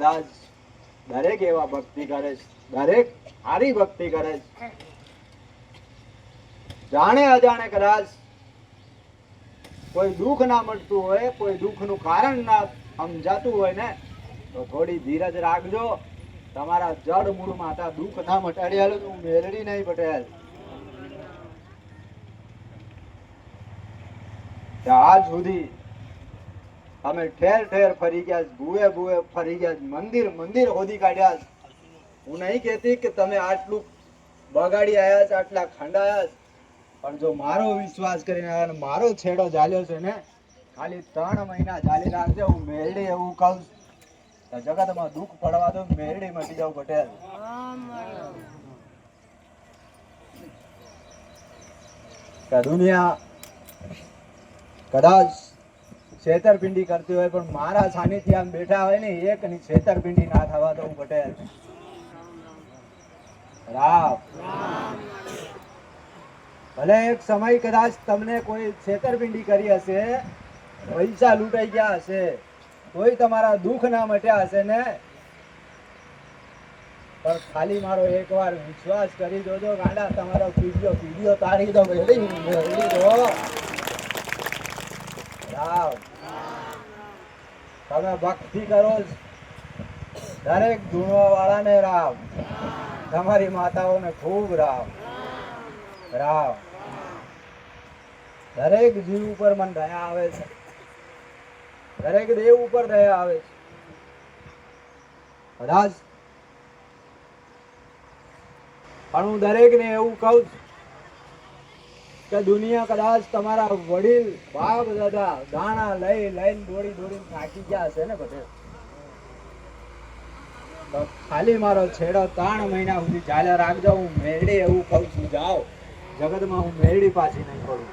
કદાચ દરેક એવા ભક્તિ કરે છે. દરેક સારી ભક્તિ કરે છે. જાણે અજાણે કદાચ કોઈ દુઃખ ના મળતું હોય, કોઈ દુઃખનું કારણ ના સમજાતું હોય ને, તો થોડી ધીરજ રાખજો. તમારા જડ મૂળ માતા દુઃખ ના મટાડ્યા હું મેળડી નહીં પટેલ. આજ સુધી અમે ઠેર ઠેર ફરી ગયા ભૂએ ભૂએ ફરી ગયા, મંદિર મંદિર હોદી કાઢ્યા. હું નહીં કહેતી કે તમે આટલું બગાડી આવ્યા છે, આટલા ખંડાયા પણ જો મારો વિશ્વાસ કરીને આવ્યા મારો છેડો ચાલ્યો છે ને, ખાલી ત્રણ મહિના ચાલી રાખજો, હું મેરડી એવું કહું જગતમાં દુઃખ પડવા દો મેરડી મટી જાવ પટેલ દુનિયા કદાચ છેતરપિંડી કરતી હોય, પણ મારા સાનિધ્ય આમ બેઠા હોય ને એક ની છેતરપિંડી ના થવા દઉં પટેલ રામ. ભલે એક સમય કદાચ તમને કોઈ છેતરપિંડી કરી હશે, પૈસા લૂંટાઈ ગયા હશે કોઈ તમારા દુઃખ ના મટ્યા હશે ને. પણ ખાલી મારો એકવાર વિશ્વાસ કરી જોજો, ગાંડા, તમારો પીડીઓ પીડીઓ તારી દો મેળી મેળી દો રામ. તમે ભક્તિ કરો. દરેક ધૂણવા વાળાને રામ. તમારી માતાઓને ખૂબ રામ. રામ. દરેક જીવ ઉપર મન દયા આવે છે. દરેક દેવ ઉપર દયા આવે છે. કદાચ પણ હું દરેકને એવું કહું છું. કે દુનિયા કદાચ તમારા વડીલ, બાપ, દાદા, દાણા લઈ, લઈને દોડી દોડીને થાકી ગયા હશે ને બધે? ખાલી મારો છેડો ત્રણ મહિના સુધી ચાલ્યા રાખજો, હું મેરડી એવું કહું છું, જાઓ. જગતમાં હું મેરડી પાછી નહીં પડું.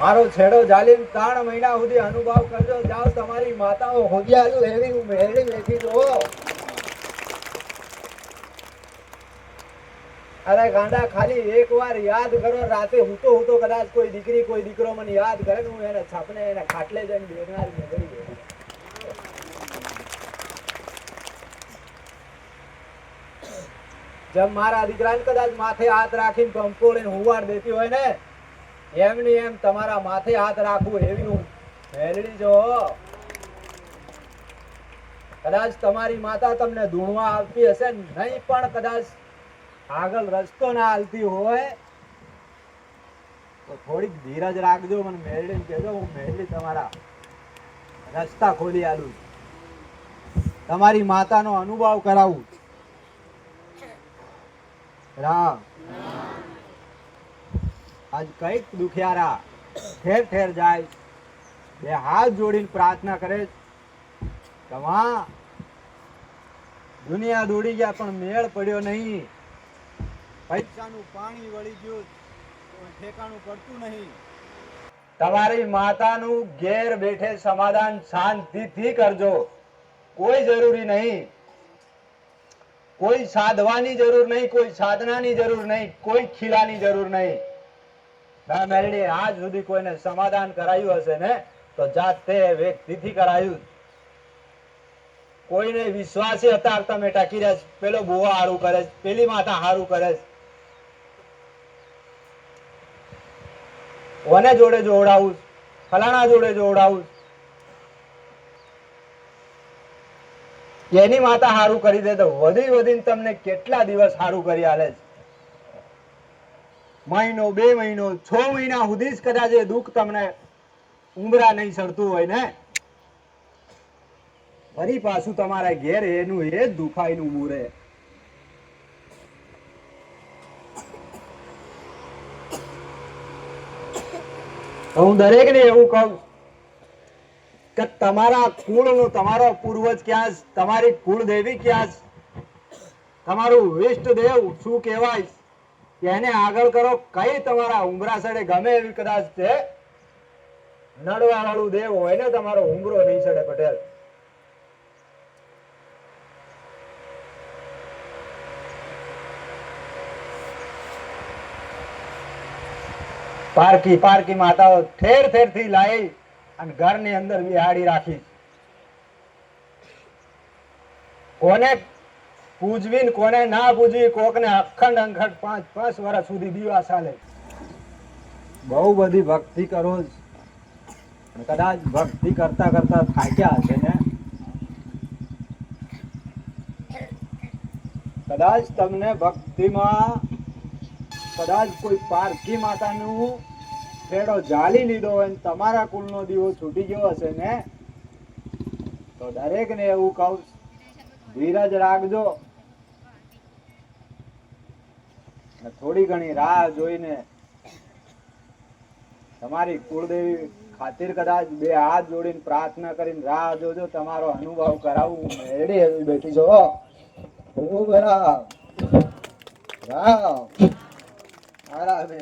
મારો છેડો ચાલીને ત્રણ મહિના સુધી અનુભવ કરજો, જાઓ, તમારી માતાઓ હોદિયાલું એવી હું મેરડી લેખી દો અરે ગાંડા, ખાલી એક વાર યાદ કરો, રાતે હુતો હુતો કદાચ કોઈ દીકરી, કોઈ દીકરો મને યાદ કરે ને હું એને છાપને એને ખાટલે જઈને નીકળી ગયો જેમ મારા દીકરાને કદાચ માથે હાથ રાખીને કંકોળીને હુવાડ દેતી હોય ને, એમની એમ તમારા માથે હાથ રાખવું એવી હું મેળવી જો કદાચ તમારી માતા તમને ધૂણવા આવતી હશે નહીં, પણ કદાચ આગળ રસ્તો ના હાલતી હોય, તો થોડીક ધીરજ રાખજો, મને મેળવીને કહેજો, હું મેળવી તમારા રસ્તા ખોલી આલું તમારી માતાનો અનુભવ કરાવું રામ. આજ કંઈક દુખિયારા ઠેર ઠેર જાય બે હાથ જોડીને પ્રાર્થના કરે તમા દુનિયા દોડી ગયા, પણ મેળ પડ્યો નહીં. પૈસાનું પાણી વળી ગયું. ઠેકાણું પડતું નહીં. તમારી માતાનું ઘેર બેઠે સમાધાન શાંતિથી કરજો. કોઈ જરૂરી નહીં. કોઈ સાધવાની જરૂર નહીં કોઈ સાધનાની જરૂર નહીં કોઈ ખીલાની જરૂર નહીં. ના મેલડી આજ સુધી કોઈને સમાધાન કરાયું હશે ને તો જાતે વ્યક્તિથી કરાયું. કોઈને વિશ્વાસી હતા તમે ટકી રહ્યા પેલો બુવા હારું કરે પેલી માતા હારું કરે છે. કોને જોડે જોડાવું ફલાણા જોડે જોડાવું એની માતા સારું કરી દે તો વધી વધીને તમને કેટલા દિવસ સારું કરી આલે છે? મહિનો, બે મહિનો, છ મહિના સુધી જ કદાચ એ દુઃખ તમને ઉમરા નહીં સરતું હોય ને? ફરી પાછું તમારા ઘેર એનું એ જ દુખાઈનું મૂરે હું દરેકને એવું કહું કે તમારા કુળનું તમારો પૂર્વજ ક્યાં છે? તમારી કુળદેવી ક્યાં છે? તમારું વિષ્ટ દેવ શું કહેવાય એને આગળ કરો કઈ તમારા ઉમરા સડે ગમે એવી કદાચ તે નડવા વાળું દેવ હોય ને તમારો ઉમરો નહીં સડે પટેલ પારકી પારકી માતાઓ ઠેર ઠેરથી લાવી અને ઘરની અંદર બિહાડી રાખી. કોને પૂજવી કોને ના પૂજવી, કોકને અખંડ અંખંડ પાંચ પાંચ વર્ષ સુધી દીવા ચાલે. બહુ બધી ભક્તિ કરો કદાચ ભક્તિ કરતા કરતા થાક્યા હશે ને? કદાચ તમને ભક્તિમાં કદાચ કોઈ પારખી માતાનું છેડો જાળી લીધો હોય ને તમારા કુલનો દીવો છૂટી ગયો હશે ને, તો દરેકને એવું કહું ધીરજ રાખજો. થોડી ઘણી રાહ જોઈને તમારી કુળદેવી ખાतिर કદાચ બે હાથ જોડીને પ્રાર્થના કરીને રાહ જોજો, તમારો અનુભવ કરાવું. મેળી બેઠી છો. રામ રામ મારા મુખ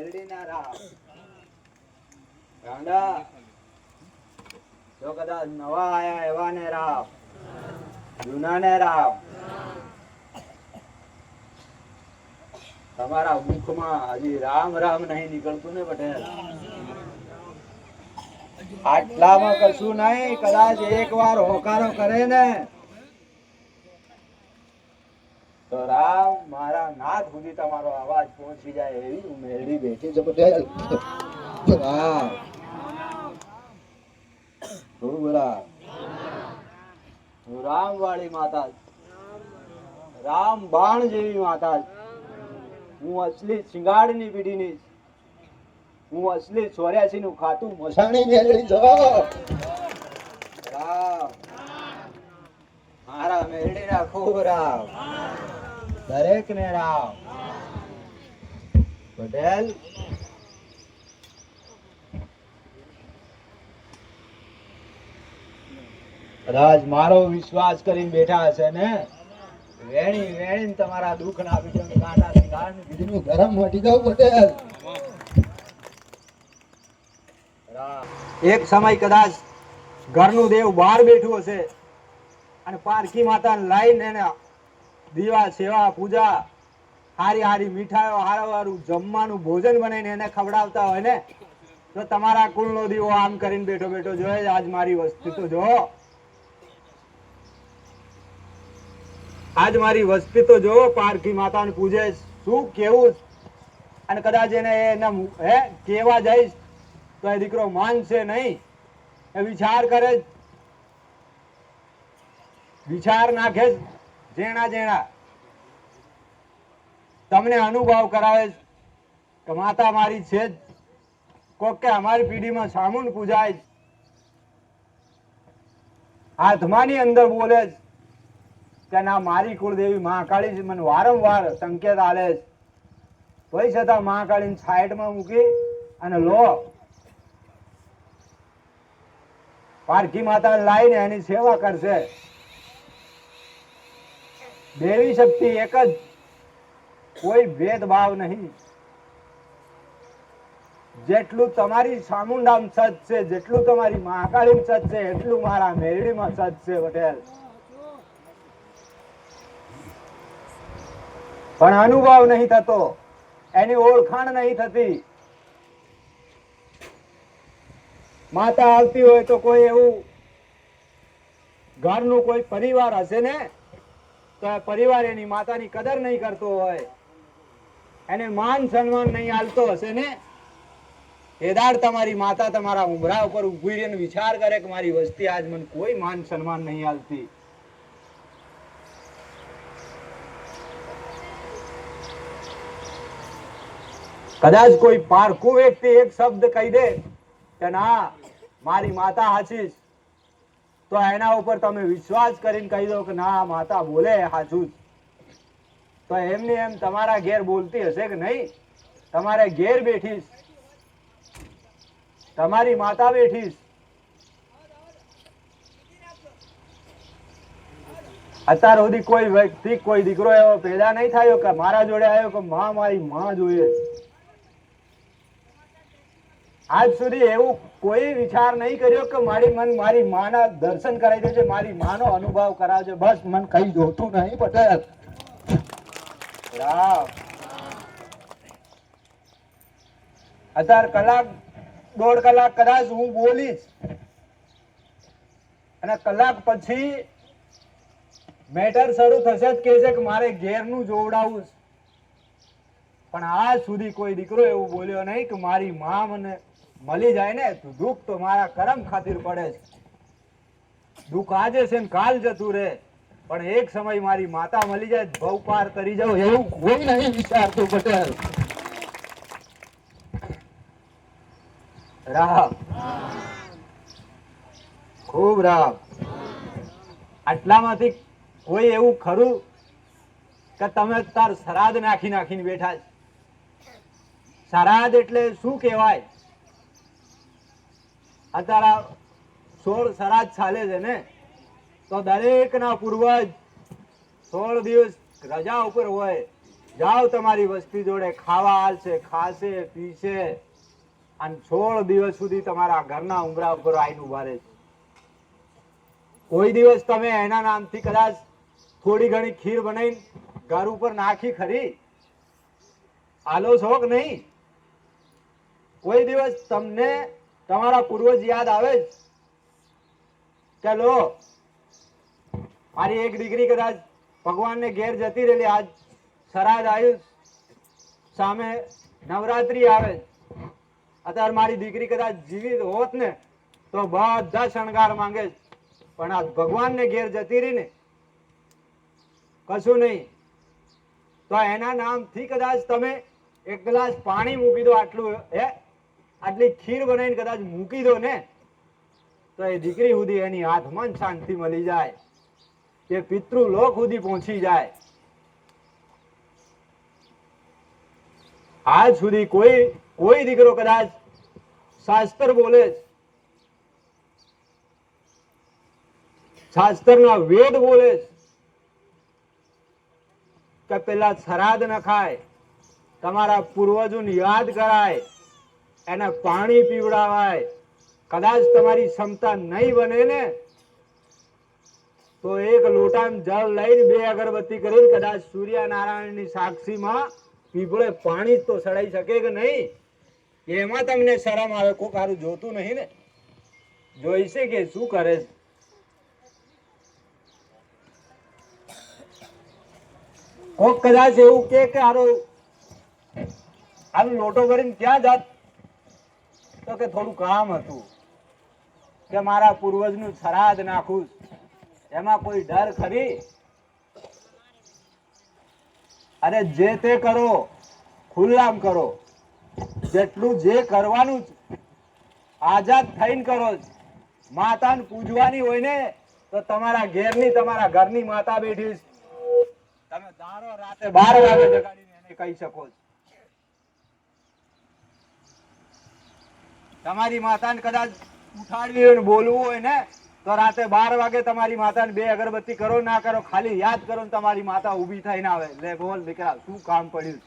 તમારા મુખમાં હજી રામ રામ નહીં નીકળતું ને પટેલ? આટલામાં કશું નહીં, કદાચ એક વાર હોકારો કરે ને તો રામ મારા નાથ સુધી તમારો અવાજ પહોંચી જાય એવી હું મેળવી બેઠી છે. રામ. રામ રામ વાળી માતા. રામ બાણ જેવી માતા. હું અસલી શિંગાડની પીઢીની. હું અસલી ચોર્યાસી નું ખાતું મસાણી મેળવી છો. રામ. મારા મેળવી ના ખૂબ રામ. દરેક ને રામ. પટેલ. રાજ મારો વિશ્વાસ કરીને બેઠા હશે ને? વેણી વેણી તમારા દુઃખ ના બીજો કાંટા સિંગાડની બીજું ગરમ મટી જાવ પટેલ. એક સમય કદાચ ઘરનું દેવ બહાર બેઠું હશે અને પારખી માતા લાઈને એને દીવા, સેવા, પૂજા, હારી હારી મીઠાઈઓ, હારું હારું જમવાનું, ભોજન બનાવીને એને ખવડાવતા હોય ને, તો તમારા કુળનો દીવો આમ કરીને બેઠો બેઠો જોયે આજ મારી વસ્તી તો જો આજ મારી વસ્તી તો જો પારકી માતાને પૂજે શું કેવું અને કદાચ એને એના હે, કેવા જઈશ? તો એ દીકરો માનશે નહીં. એ વિચાર કરે વિચાર નાખે જેણા જેણા તમને અનુભવ કરાવે કે માતા મારી છે જ. કોક કે અમારી પીઢીમાં સામુન પૂજાય. આત્માની અંદર બોલે જ કે ના, મારી કુળદેવી મહાકાળી મને વારંવાર સંકેત આલે છે. તોય છતાં મહાકાળીને સાઈડમાં મૂકી અને લો. પારખી માતા લાઈને એની સેવા કરશે. દેવી શક્તિ એક જ કોઈ ભેદભાવ નહીં. જેટલું તમારી સામુંડામ સચ છે, જેટલું તમારી મહાકાળી સચ છે, એટલું મારા મેરડીમાં સચ છે પટેલ પણ અનુભવ નહીં થતો, એની ઓળખાણ નહીં થતી. માતા આવતી હોય તો કોઈ એવું ઘરનું કોઈ પરિવાર હશે ને? તો પરિવાર એની માતાની કદર નહીં કરતો હોય. એને માન સન્માન નહીં આલતો હશે ને? હેદાર તમારી માતા તમારા ઉમરા ઉપર ઊભી રહીને વિચાર કરે કે મારી વસ્તી આજ મને કોઈ માન સન્માન નહીં આલતી. કદાચ કોઈ પારખું વ્યક્તિ એક શબ્દ કહી દે કે ના મારી માતા હાચી છે, તો એના ઉપર તમે વિશ્વાસ કરીને કહી દો કે ના, માતા બોલે સાચું તો એમની એમ તમારા ઘેર બોલતી હશે કે નહીં? તમારે ઘેર બેઠીશ. તમારી માતા બેઠીશ. અત્યાર સુધી કોઈ વ્યક્તિ, કોઈ દીકરો એવો પેદા નહીં થયો કે મારા જોડે આવ્યો કે માં મારી માં જોઈએ. આજ સુધી એવું કોઈ વિચાર નહીં કર્યો કે મારી મન મારી માના દર્શન કરાવી દેજો, મારી માનો અનુભવ કરાવજો. બસ, મન કઈ જોતું નહીં, પટેલ. રામ. કલાક, દોઢ કલાક કદાચ હું બોલીશ. અને કલાક પછી મેટર શરૂ થશે જ કે છે કે મારે ઘેરનું જોવડાવવું છે. પણ આજ સુધી કોઈ દીકરો એવું બોલ્યો નહીં કે મારી મા મને મળી જાય ને, તો દુઃખ તો મારા કરમ ખાतिर પડે છે. દુઃખ આજે છે ને કાલ જતું રહે. પણ એક સમય મારી માતા મળી જાય, ભવ પાર કરી જાવ એવું કોઈ નહીં વિચારતું પટેલ. રામ. ખૂબ રામ. આટલામાંથી કોઈ એવું ખરું કે તમે તાર સરાદ નાખી નાખીને બેઠા સરાદ એટલે શું કહેવાય? અત્યારે સોળ સરાજ ચાલે છે ને, તો દરેકના પૂર્વજ સોળ દિવસ રજા ઉપર હોય. જાઓ તમારી વસ્તી જોડે, ખાવા હાલશે ખાશે, પીશે. અને સોળ દિવસ સુધી તમારા ઘરના ઉમરા ઉપર આવીને ઊભા રહે છે કોઈ દિવસ તમે એના નામથી કદાચ થોડી ઘણી ખીર બનાવીને ઘર ઉપર નાખી ખરી. આલો કે નહીં. કોઈ દિવસ તમને તમારા પૂર્વજ યાદ આવે જ. કે મારી એક દીકરી કદાચ ભગવાનને ઘેર જતી રહેલી. આજ સરાજ આયુષ સામે નવરાત્રી આવે અત્યારે મારી દીકરી કદાચ જીવિત હોત ને, તો બધા શણગાર માંગે છે. પણ આ ભગવાનને ઘેર જતી રહી ને, કશું નહીં. તો એના નામથી કદાચ તમે એક ગ્લાસ પાણી મૂકી દો આટલું, હે? આટલી ખીર બનાવીને કદાચ મૂકી દો ને, તો એ દીકરી સુધી એની હાથમાં શાંતિ મળી જાય. કે પિતૃ લોક સુધી પહોંચી જાય. આજ સુધી કોઈ કોઈ દીકરો કદાચ શાસ્ત્ર બોલે. શાસ્ત્રના વેદ બોલે કે પેલા શરાદ ન ખાય, તમારા પૂર્વજોને યાદ કરાય. એને પાણી પીવડાવાય. કદાચ તમારી ક્ષમતા નહીં બને ને, તો એક લોટામાં જળ લઈને બે અગરબત્તી કરીને કદાચ સૂર્યનારાયણની સાક્ષીમાં પીપળે પાણી તો સડાઈ શકે કે નહીં? એમાં તમને શરમ આવે કોઈ કારું જોતું નહીં ને? જોઈશે કે શું કરે છે? કોક કદાચ એવું કે આરો આ લોટો કરીને ક્યાં જાત તો કે થોડું કામ હતું કે મારા પૂર્વજનું શ્રાદ્ધ નાખું એમાં કોઈ ડર ખરી? અરે જે તે કરો, ખુલ્લામ કરો. જેટલું જે કરવાનું આઝાદ થઈને કરો માતાને પૂજવાની હોય ને, તો તમારા ઘેરની, તમારા ઘરની માતા બેઠી તમે ધારો રાતે બાર વાગે જગાડીને એને કહી શકો છો. તમારી માતાને કદાચ ઉઠાડવી હોય ને બોલવું હોય ને, તો રાતે બાર વાગે તમારી માતાને બે અગરબત્તી કરો, ના કરો, ખાલી યાદ કરો ને તમારી માતા ઊભી થઈને આવે. લે બોલ દીકરા, શું કામ પડ્યું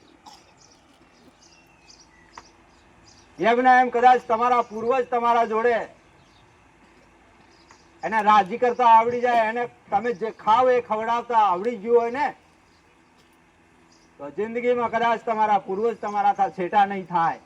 યજ્ઞ એમ કદાચ તમારા પૂર્વજ તમારા જોડે એને રાજી કરતા આવડી જાય, એને તમે જે ખાવ એ ખવડાવતા આવડી ગયું હોય ને, તો જિંદગીમાં કદાચ તમારા પૂર્વજ તમારા છેટા નહીં થાય.